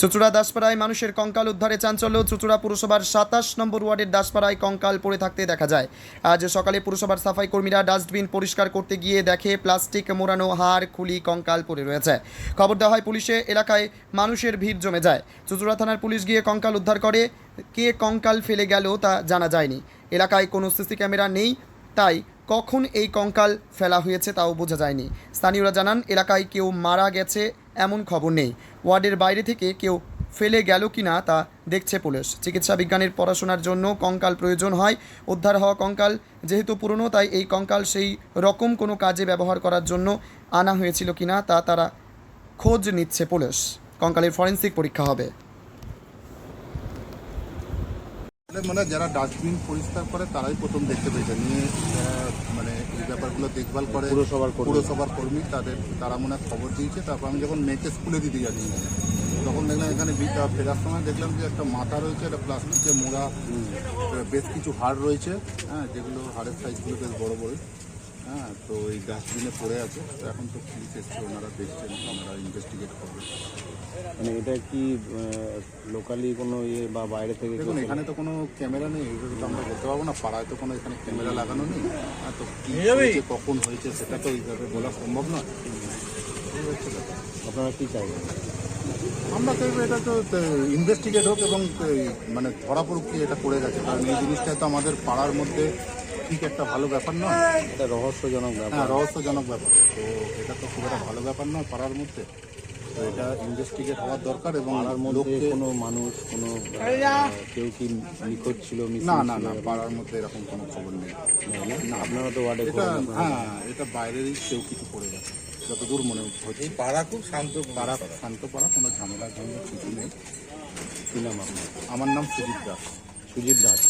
চুচুড়া দাসপাড়ায় মানুষের কঙ্কাল উদ্ধারে চাঞ্চল্য। চুচুড়া পুরসভার সাতাশ নম্বর ওয়ার্ডের দাসপাড়ায় কঙ্কাল পড়ে থাকতে দেখা যায়। আজ সকালে পুরসভার সাফাই কর্মীরা ডাস্টবিন পরিষ্কার করতে গিয়ে দেখে প্লাস্টিক, মোড়ানো হাড়, খুলি, কঙ্কাল পড়ে রয়েছে। খবর দেওয়া হয় পুলিশে, এলাকায় মানুষের ভিড় জমে যায়। চুচুড়া থানার পুলিশ গিয়ে কঙ্কাল উদ্ধার করে। কে কঙ্কাল ফেলে গেল তা জানা যায়নি। এলাকায় কোনো সিসি ক্যামেরা নেই, তাই কখন এই কঙ্কাল ফেলা হয়েছে তাও বোঝা যায়নি। স্থানীয়রা জানান, এলাকায় কেউ মারা গেছে এমন খবর নেই। ওয়ার্ডের বাইরে থেকে কেউ ফেলে গেল কি না তা দেখছে পুলিশ। চিকিৎসা বিজ্ঞানের পড়াশোনার জন্য কঙ্কাল প্রয়োজন হয়। উদ্ধার হওয়া কঙ্কাল যেহেতু পুরনো, তাই এই কঙ্কাল সেই রকম কোনো কাজে ব্যবহার করার জন্য আনা হয়েছিল কি না তা তারা খোঁজ নিচ্ছে পুলিশ। কঙ্কালের ফরেন্সিক পরীক্ষা হবে। মানে যারা ডাস্টবিন পরিষ্কার করে তারাই প্রথম দেখতে পেয়েছে। নিয়ে মানে এই ব্যাপারগুলো দেখভাল করে পুরসভার কর্মী। পুরসভার কর্মী তাদের তারা মনে হয় খবর দিয়েছে। তারপর আমি যখন মেয়েকে স্কুলে দিতে যাচ্ছি তখন দেখলাম এখানে বিটা ফেরার সময় দেখলাম যে একটা মাথা রয়েছে একটা প্লাস্টিকে মোড়া বেশ কিছু হাড় রয়েছে হ্যাঁ যেগুলো হাড়ের সাইজগুলো বেশ বড় বড়। হ্যাঁ তো এই ডাস্টবিনে পড়ে আছে। তো এখন তো পুলিশ এসছে ওনারা দেখছেন আমরা ইনভেস্টিগেট করব। মানে এটা কি লোকালি কোনো ইয়ে বা বাইরে থেকে দেখুন এখানে তো কোনো ক্যামেরা নেই এগুলো তো আমরা বলতে পারব না পাড়ায় তো কোনো এখানে ক্যামেরা লাগানো নেই। আর তো কি হয়েছে কখন হয়েছে সেটা তো এইভাবে বলা সম্ভব হচ্ছে আপনারা কি চাইবেন? আমরা চাইব এটা তো ইনভেস্টিগেট হোক এবং মানে ধরা পড়ুক কি এটা করে গেছে কারণ এই জিনিসটা তো আমাদের পাড়ার মধ্যে ঠিক একটা ভালো ব্যাপার নয়। এটা রহস্যজনক হ্যাঁ ব্যাপার রহস্যজনক ব্যাপার। তো এটা তো খুব একটা ভালো ব্যাপার নয় পাড়ার মধ্যে। তো এটা ইনভেস্টিগেট হওয়ার দরকার এবং পাড়ার মধ্যে কোনো মানুষ কোনো কেউ কি নিখোঁজ ছিল না না না পাড়ার মধ্যে এরকম কোনো খবর নেই। না, আপনারা তো ওয়ার্ডে হ্যাঁ এটা বাইরেরই কেউ কিছু করে গেছে যতদূর মনে হচ্ছে। পাড়া খুব শান্ত পাড়া। শান্ত পাড়া কোনো ঝামেলা ঝামেলা কিছু নেই। কি নাম আপনার? আমার নাম সুজিত দাস। সুজিত দাস।